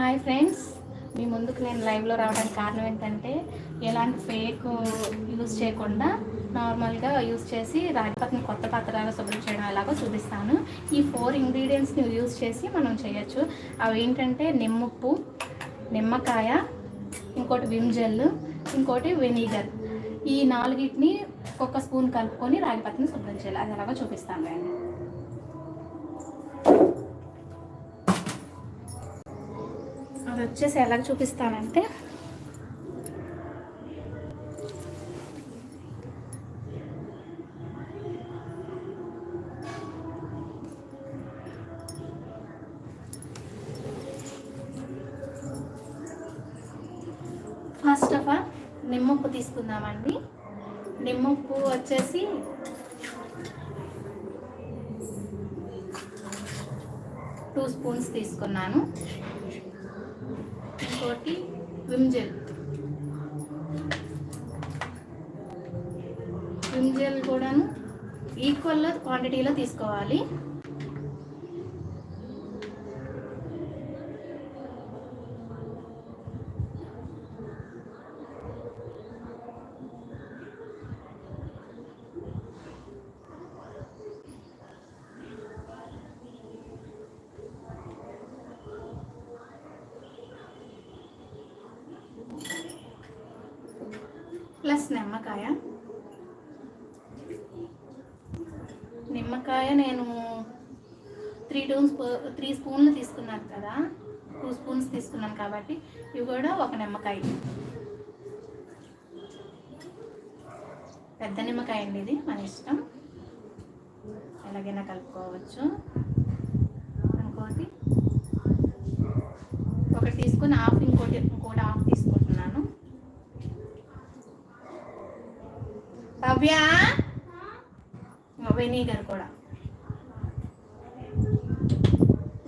Hi friends. మీ ముందుకు నేను లైవ్లో రావడానికి కారణం ఏంటంటే ఎలాంటి ఫేక్ యూజ్ చేయకుండా నార్మల్గా యూజ్ చేసి రాగిపత్ని కొత్త పాత్రలాగా శుభ్రం చేయడం ఎలాగో చూపిస్తాను. ఈ ఫోర్ ఇంగ్రీడియంట్స్ని యూజ్ చేసి మనం చేయొచ్చు. అవి ఏంటంటే నిమ్మప్పు నిమ్మకాయ ఇంకోటి విమ్ జెల్ ఇంకోటి వెనిగర్ ఈ నాలుగిటిని ఒక్కొక్క స్పూన్ కలుపుకొని రాగిపత్ని శుభ్రం చేయాలి. అది ఎలాగో చూపిస్తాను. నేను అది వచ్చేసి ఎలాగ చూపిస్తానంటే. ఫస్ట్ ఆఫ్ ఆల్ నిమ్మప్పు తీసుకుందామండి. నిమ్మప్పు వచ్చేసి టూ స్పూన్స్ తీసుకున్నాను. ఇంకోటి విమ్ జెల్. విమ్ జెల్ కూడాను ఈక్వల్ క్వాంటిటీలో తీసుకోవాలి. ప్లస్ నిమ్మకాయ. నిమ్మకాయ నేను త్రీ టూ త్రీ స్పూన్లు తీసుకున్నాను కదా. టూ స్పూన్స్ తీసుకున్నాను కాబట్టి ఇవి కూడా ఒక నిమ్మకాయ. పెద్ద నిమ్మకాయ అండి ఇది మన ఇష్టం. ఎలాగైనా కలుపుకోవచ్చు. ఇంకోటి ఒకటి తీసుకుని హాఫ్ ఇంకోటి ఇంకోటి హాఫ్ తీసుకుంటున్నాను. భవ్య వెనిగర్ కూడా.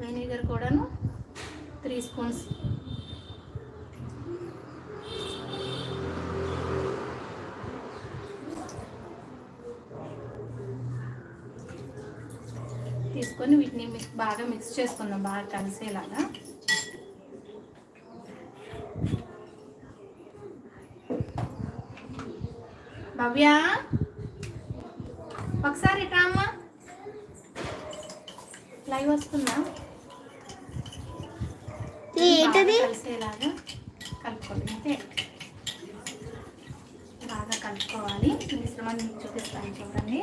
వెనిగర్ కూడాను త్రీ స్పూన్స్. తీసుకొని వీటిని బాగా మిక్స్ చేసుకుందాం బాగా కలిసేలాగా. భవ్య ఒకసారి రామ్మా. లైవ్ వస్తుందా? ఏంటది? కలిసేలాగా కలుపుకోవాలి అంతే. బాగా కలుపుకోవాలి. మిశ్రమం మీకు చూపిస్తాను చూడండి.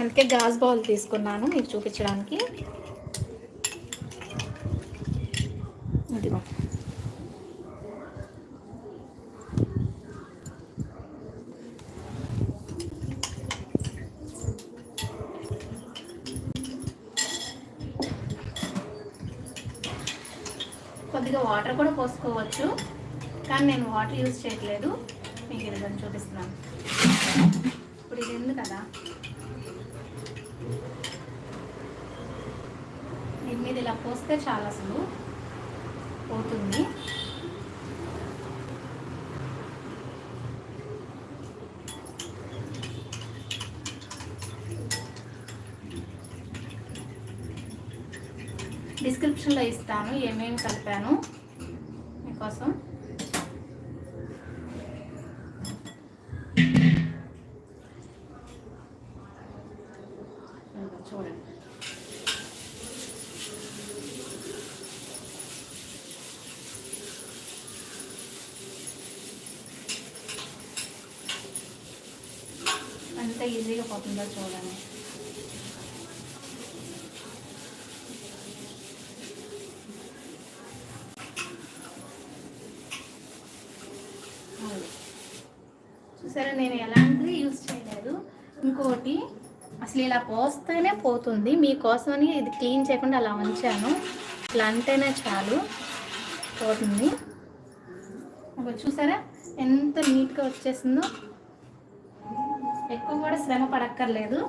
అందుకే గాజ్ బౌల్ తీసుకున్నాను మీకు చూపించడానికి ఇదిగో కొద్దిగా వాటర్ కూడా పోసుకోవచ్చు. కానీ నేను వాటర్ యూజ్ చేయట్లేదు. మీకు ఇది కొంచెం చూపిస్తున్నాను. ఇప్పుడు ఇది ఉంది కదా. దీని మీద ఇలా పోస్తే చాలా అసలు పోతుంది. డిస్క్రిప్షన్లో ఇస్తాను ఏమేమి కలిపాను మీకోసం. చూడండి. అంత ఈజీగా పోతుందో చూడండి అది. చూసారా నేను ఎలాంటిది యూజ్ చేయలేదు ఇంకోటి అసలు ఇలా పోస్తేనే పోతుంది. మీకోసమని ఇది క్లీన్ చేయకుండా అలా ఉంచాను. ఇట్లా అంటేనే చాలు. పోతుంది. చూసారా? ఎంత నీట్గా వచ్చేసిందో. ఎక్కువ కూడా శ్రమ పడక్కర్లేదు.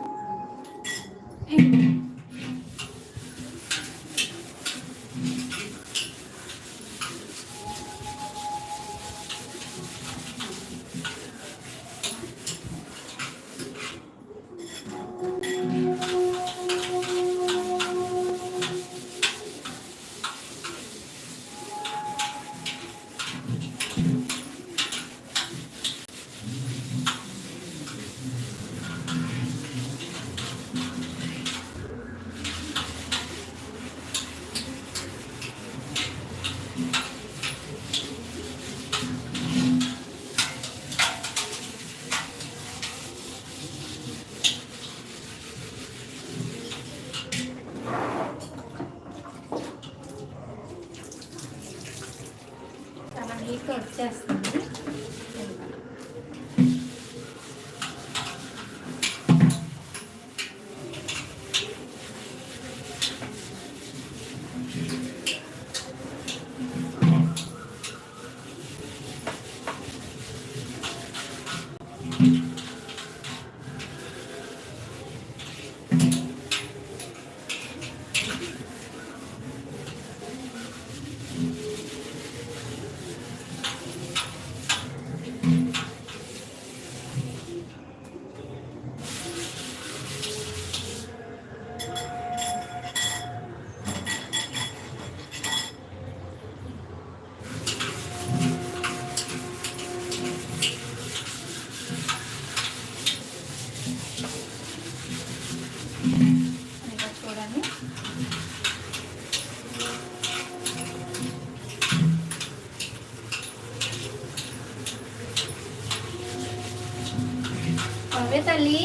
తల్లి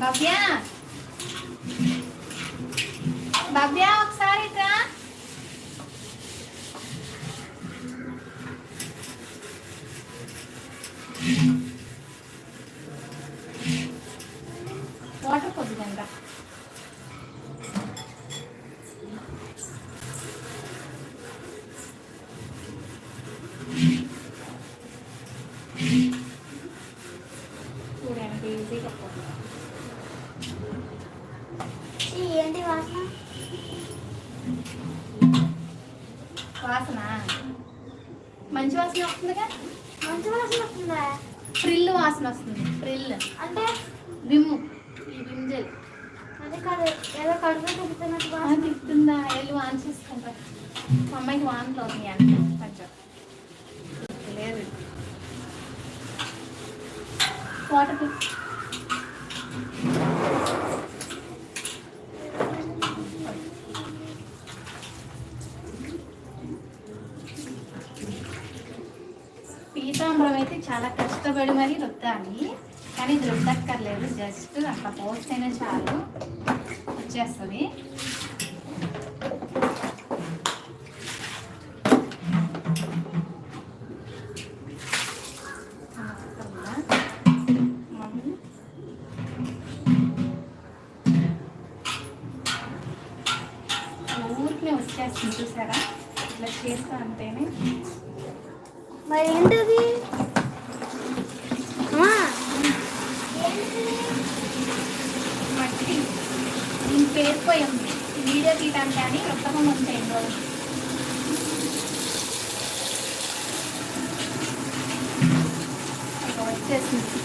భవ్య భవ్య ఒకసారి ఇట్రా వాటర్ కొద్దిగా చూడండి ఈజీగా పోతుంది ఈ ఏంటి వాసన వాసన మంచి వాసన వస్తుందిగా మంచి వాసన వస్తుందా ఫ్రిల్ వాసన వస్తుంది. ఫ్రిల్ అంటే విమ్ ఈ విమ్ జెల్ అది కాదు ఏదో కడుపు తిప్పుతున్నట్టు ఆ, వాసన తిప్పుతుందా వెళ్ళి వాన్ చేసుకుంటా మా అమ్మాయికి వాంతులు అవుతుంది అంటే కొంచెం లేదు వాటర్ పీతాంబరం అయితే చాలా కష్టపడి మరీ రుద్దాలి కానీ ఇది రుద్దక్కర్లేదు జస్ట్ అట్లా పోస్తేనే చాలు. వచ్చేస్తుంది. దీని వీడియో తీయడానికి కానీ రక్తమం ఉంటాయి రోజు ఇక వచ్చేసింది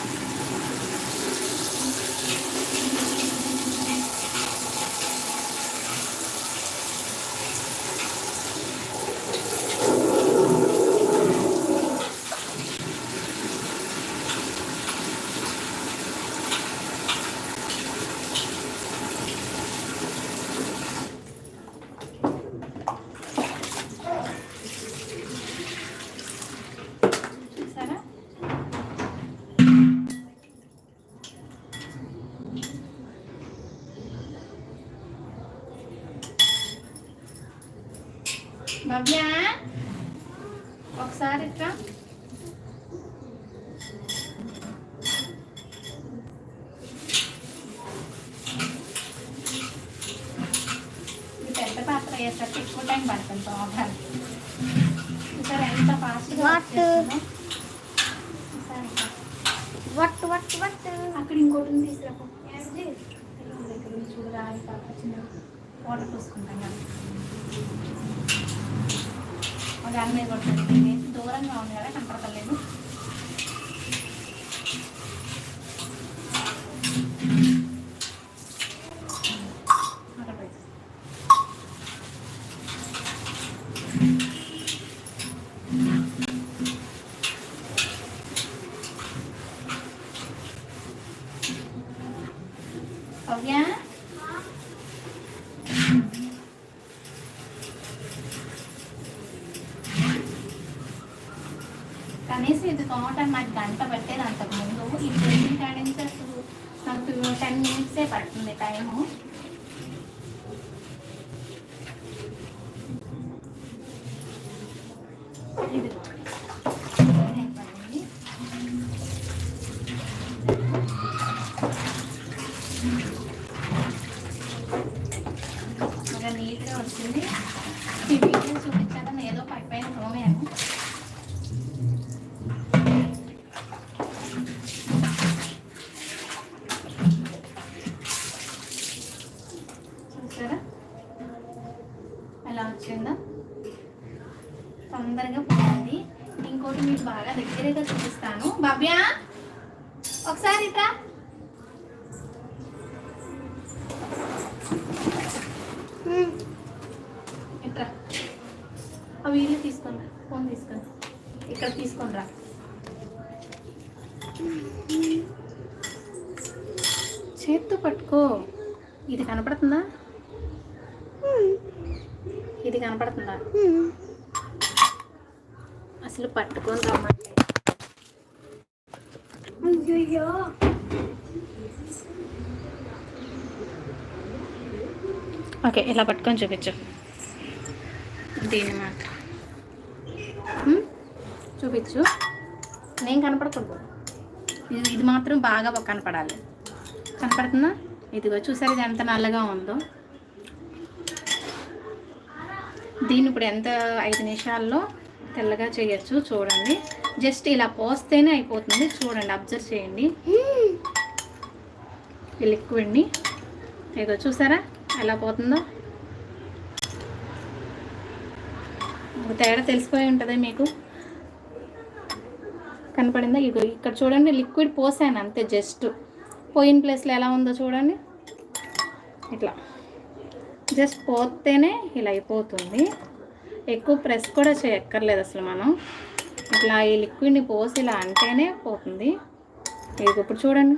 చూసారా భవ్య ఒకసారి ఇట్లా ఇది పెద్ద పాత్ర అయ్యేసరికి ఎక్కువ టైం పడుతుంది బాగా చూసారా ఎంత ఫాస్ట్గా What? వచ్చేస్తుందో? చూసారా? వట్టు వట్టు వట్టు అక్కడ ఇంకోటి ఉంది తీసుకురాపో పిల్లల దగ్గర నుంచి చూడరా ఈ పాప చిన్న వాటర్ పోసుకుంటాం కదా అది అన్నీ కొడుతుంది దూరంగా ఉంది కదా కనపడతలేదు. కనీసం ఇది తోమటానికి నాకు గంట పట్టేది అంతకు ముందు ఇది పెట్టిన కాడ నుంచి అసలు నాకు టెన్ మినిట్సే పడుతుంది టైము ఇది. ఎలా వచ్చిందో. తొందరగా పోయింది ఇంకోటి మీకు బాగా దగ్గరగా చూపిస్తాను. బాబ్యా ఒకసారి ఇట్రా. ఇట్రా. ఆ వీడియో రా. ఫోన్ తీసుకుని ఇక్కడ తీసుకొని రా. చేత్తో పట్టుకో. ఇది కనపడుతుందా? కనపడుతుందా? అసలు పట్టుకొని రమ్మంటే. ఓకే ఇలా పట్టుకొని చూపించు. దీన్ని మాత్రం. చూపించు. నేను కనపడకూడదు. ఇది ఇది మాత్రం బాగా కనపడాలి. కనపడుతుందా? ఇదిగో చూసారు ఇది ఎంత నల్లగా ఉందో? దీన్ని ఇప్పుడు ఎంత ఐదు నిమిషాల్లో తెల్లగా చేయొచ్చు చూడండి. జస్ట్ ఇలా పోస్తేనే అయిపోతుంది. చూడండి అబ్జర్వ్ చేయండి. ఈ లిక్విడ్ని. ఏదో చూసారా? ఎలా పోతుందో? తేడా తెలిసిపోయి ఉంటుంది మీకు? కనపడిందా? ఇగో ఇక్కడ చూడండి లిక్విడ్ పోసాను అంతే జస్ట్. పోయిన ప్లేస్లో ఎలా ఉందో చూడండి. ఇట్లా. జస్ట్ పోతేనే ఇలా అయిపోతుంది. ఎక్కువ ప్రెస్ కూడా చేయక్కర్లేదు అసలు మనం. ఇట్లా ఈ లిక్విడ్ని పోసి ఇలా అంటేనే పోతుంది. ఇది ఇప్పుడు చూడండి.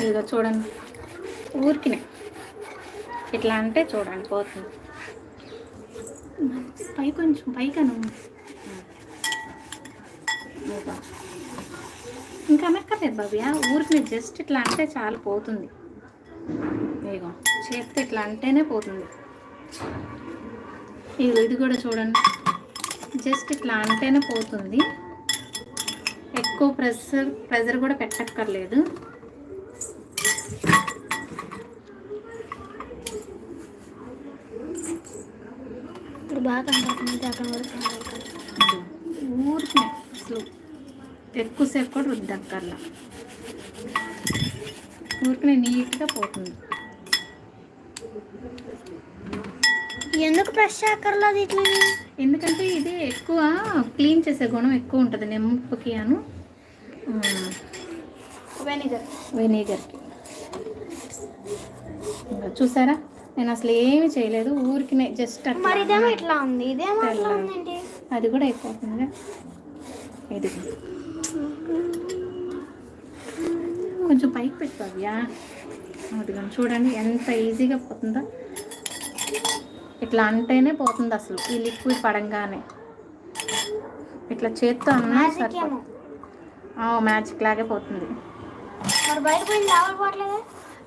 ఇదిగో చూడండి. ఊరికినే. ఇట్లా అంటే చూడండి పోతుంది. పై కొంచెం పైకను. ఇంకా అనక్కర్లేదు బాబియా ఊరికి జస్ట్ ఇట్లా అంటే చాలు పోతుంది. ఇదిగో చేస్తే ఇట్లా అంటేనే పోతుంది. ఇది ఇది కూడా చూడండి. జస్ట్ ఇట్లా అంటేనే పోతుంది. ఎక్కువ ప్రెషర్ ప్రెజర్ కూడా పెట్టక్కర్లేదు. ఇప్పుడు బాగా అక్కడ ఊరికి అసలు ఎక్కువసేపు కూడా రుద్దక్కర్లా. ఊరికి నీట్గా పోతుంది. ఎందుకు ప్రెస్ చేయక్కర్లేదు ఇట్లా? ఎందుకంటే ఇది ఎక్కువ క్లీన్ చేసే గుణం ఎక్కువ ఉంటుంది నిమ్మకి అను వెనిగర్ వెనిగర్కి. చూసారా? నేను అసలు ఏమి చేయలేదు ఊరికి జస్ట్ ఇట్లా ఉంది. అట్లా అది కూడా అయిపోతుంది ఇది. కొంచెం పైకి పెట్టుకోవ్యా అది చూడండి ఎంత ఈజీగా పోతుందో. ఇట్లా అంటేనే పోతుంది అసలు ఈ లిక్విడ్ పడంగానే. ఇట్లా చేత్తో అన్నా సరిపోతుంది మ్యాజిక్ లాగే పోతుంది.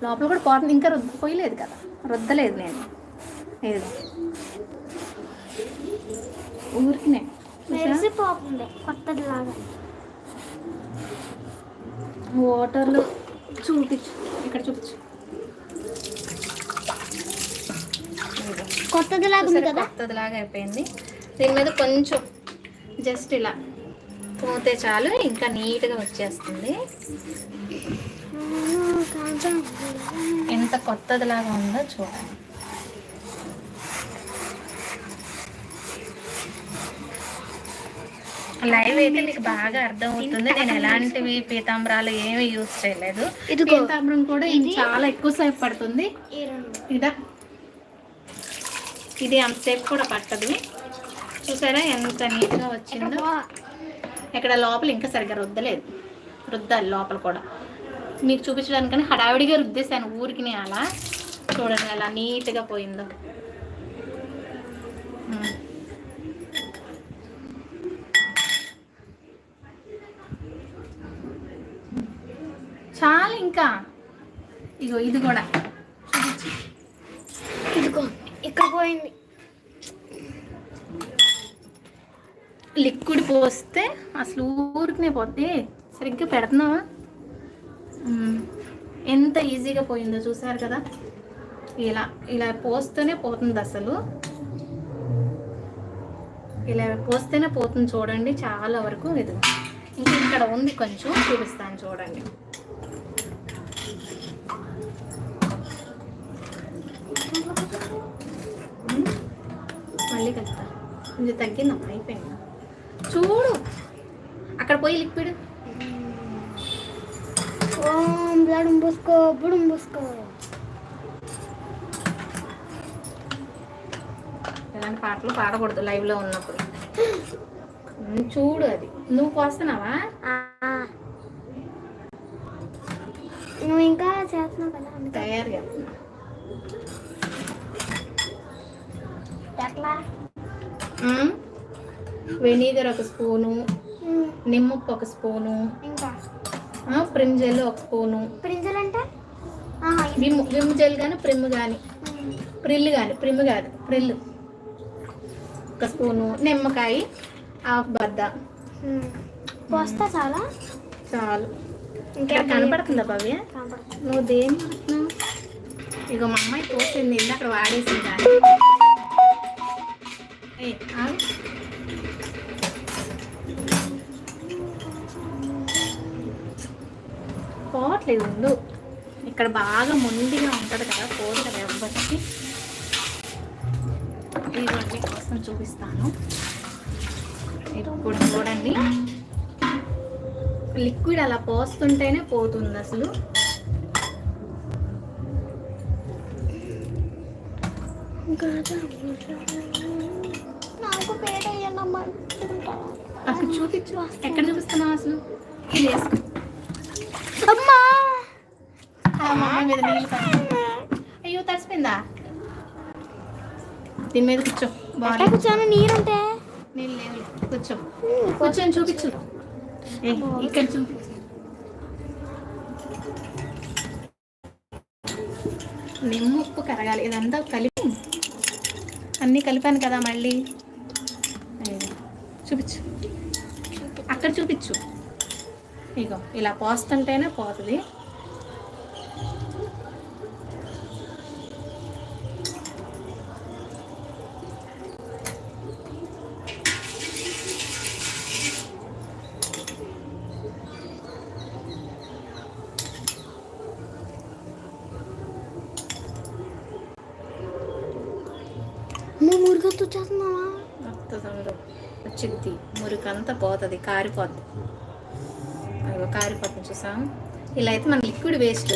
లోపల కూడా పోతుంది ఇంకా రుద్ద పోయలేదు కదా. రుద్దలేదు నేను. ఇది ఊరికినే? మెరిసిపోతుంది కొత్తది లాగా వాటర్లు చూపించు ఇక్కడ చూపించు. కొత్తది లాగా ఉంది? కదా? కొత్తదిలాగా అయిపోయింది. దీని మీద కొంచెం జస్ట్ ఇలా పోతే చాలు ఇంకా నీట్గా వచ్చేస్తుంది. ఎంత కొత్తదిలాగా ఉందో చూడండి లైవ్ అయితే మీకు బాగా అర్థం అవుతుంది. నేను ఎలాంటివి పీతాంబరాలు ఏమీ యూజ్ చేయలేదు. ఇదిగో. పీతాంబరం కూడా ఇది చాలా ఎక్కువ సేపు పడుతుంది. ఇదా. ఇది అంతసేపు కూడా పట్టదు. చూసారా ఎంత నీట్గా వచ్చిందో? ఇక్కడ లోపల ఇంకా సరిగ్గా రుద్దలేదు. రుద్దాలి లోపల కూడా. మీకు చూపించడానికని హడావిడిగా రుద్దేశాను ఊరికి అలా. చూడండి ఎలా నీట్గా పోయిందో. ఉమ్. ఇంకా. ఇగో ఇది కూడా. ఇదిగో ఇక్కడ పోయింది. లిక్విడ్ పోస్తే అసలు ఊరికనే పోతే సరిగ్గా పెడుతున్నావా. ఎంత ఈజీగా పోయిందో చూసారు కదా? ఇలా ఇలా పోస్తేనే పోతుంది అసలు. ఇలా పోస్తేనే పోతుంది చూడండి చాలా వరకు ఇది. ఇంకా ఇక్కడ ఉంది కొంచెం చూపిస్తాను చూడండి. మళ్ళీ కలుపుతా కొంచెం తగ్గిందమ్మా అయిపోయింది. చూడు అక్కడ పోయి లిక్విడ్. బ్లడ్ పోసుకో బుడం పోసుకో ఇలాంటి పాటలు పాడకూడదు లైవ్లో ఉన్నప్పుడు. చూడు అది. నువ్వు పోస్తున్నావా. నువ్వు ఇంకా చేస్తున్నావు కదా. తయారు చేస్తున్నా వెనిగర్ ఒక స్పూను నిమ్మప్పు ఒక స్పూను ప్రిమ్ జెల్ ఒక స్పూను. ప్రింజల్ అంటే. విమ్ విమ్ జెల్ కానీ ప్రిమ్ కానీ ప్రిల్ కానీ ప్రిమ్ కాదు ప్రిల్. ఒక స్పూను నిమ్మకాయ హాఫ్ బద్ద. పోస్తా చాలా? చాలు. ఇంకా కనపడుతుందా భవ్య. నువ్వు దేని ఇక మా అమ్మాయి పోసింది అక్కడ వాడేసింది. పోవట్లేదు ఉండు. ఇక్కడ బాగా మొండిగా ఉంటుంది కదా పోదు కదా ఎవ్వరికి ఇదిగోండి కోసం చూపిస్తాను. ఇప్పుడు చూడండి. లిక్విడ్ అలా పోస్తుంటేనే పోతుంది అసలు. ఇంకా నాకు పేడ అక్కడ చూపించు. ఎక్కడ చూపిస్తున్నావు అసలు? అమ్మా! మీద నీళ్ళు. అయ్యో తడిసిపోయిందా? దీని మీద కూర్చో. బాగా కూర్చోను? నీరుంటే? నీళ్ళు లేవు. కూర్చో. కూర్చొని చూపించు. ఇక్కడ చూపించు నిమ్మ ఉప్పు కరగాలి. ఇదంతా కలిపి అన్నీ కలిపాను కదా మళ్ళీ. చూపించు. అక్కడ చూపించు. ఇగో ఇలా పోస్తుంటేనే పోతుంది నువ్వు మురిగొత్తు వచ్చేస్తున్నావా వస్తుందో వచ్చింది మురికంతా పోతుంది కారిపోద్ది. అదిగో కారిపోతుంది చూసాం ఇలా అయితే మన లిక్విడ్ వేస్ట్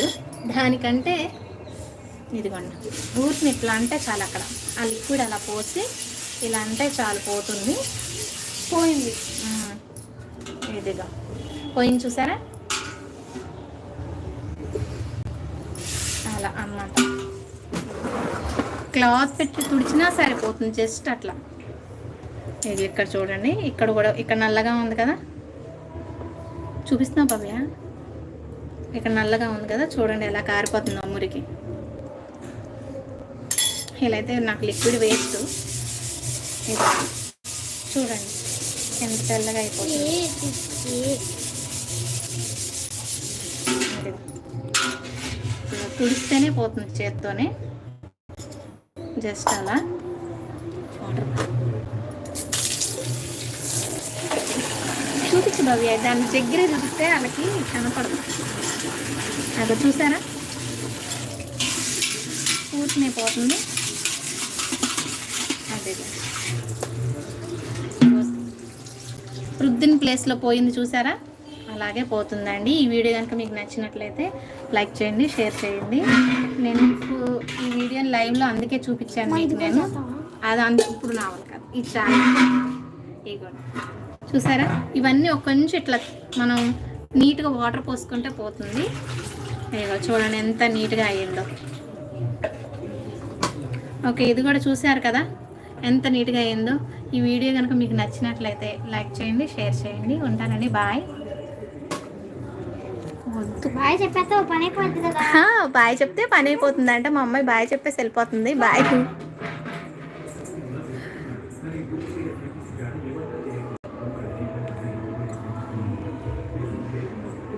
దానికంటే ఇదిగోండి ఊరిని ఇట్లా అంటే చాలు అక్కడ. ఆ లిక్విడ్ అలా పోసి ఇలా అంటే చాలు పోతుంది. పోయింది. ఇదిగా ఇదిగో. పోయింది చూసారా? అలా అన్నమాట. క్లాత్ పెట్టి తుడిచినా సరిపోతుంది జస్ట్ అట్లా. ఇది ఇక్కడ చూడండి. ఇక్కడ కూడా ఇక్కడ నల్లగా ఉంది కదా? చూపిస్తున్నా భవ్య? ఇక్కడ నల్లగా ఉంది కదా? చూడండి ఎలా కారిపోతుందో మురికి. ఇలా అయితే నాకు లిక్విడ్ వేస్ట్ ఇది చూడండి. ఎంత తెల్లగా అయిపోతుంది. తుడిస్తేనే పోతుంది చేత్తోనే. జస్ట్ అలా. వాటర్ చూపించు భవ్య దాని దగ్గరే చూపిస్తే వాళ్ళకి కనపడదు. అది చూసారా? పూర్తినే పోతుంది. అదే రుద్దిన ప్లేస్లో పోయింది చూసారా? అలాగే పోతుందండి. ఈ వీడియో కనుక మీకు నచ్చినట్లయితే లైక్ చేయండి షేర్ చేయండి. నేను ఈ వీడియోని లైవ్లో అందుకే చూపించాను మీకు నేను. అది అందు ఇప్పుడు రావాలి కాదు. ఇది చాలా ఇగోండి. చూసారా? ఇవన్నీ ఒక కొంచెం ఇట్లా మనం నీట్గా వాటర్ పోసుకుంటే పోతుంది. ఇగో చూడండి ఎంత నీట్గా అయ్యిందో ఓకే ఇది కూడా చూసారు కదా? ఎంత నీట్గా అయిందో. ఈ వీడియో కనుక మీకు నచ్చినట్లయితే లైక్ చేయండి షేర్ చేయండి. ఉంటానండి. బాయ్. బాయ్ చెప్పేస్తే పని అయిపోద్ది కదా. బాయ్ చెప్తే పని అయిపోతుందంట. మా అమ్మాయి బాయ్ చెప్పేసి వెళ్ళిపోతుంది. బాయ్.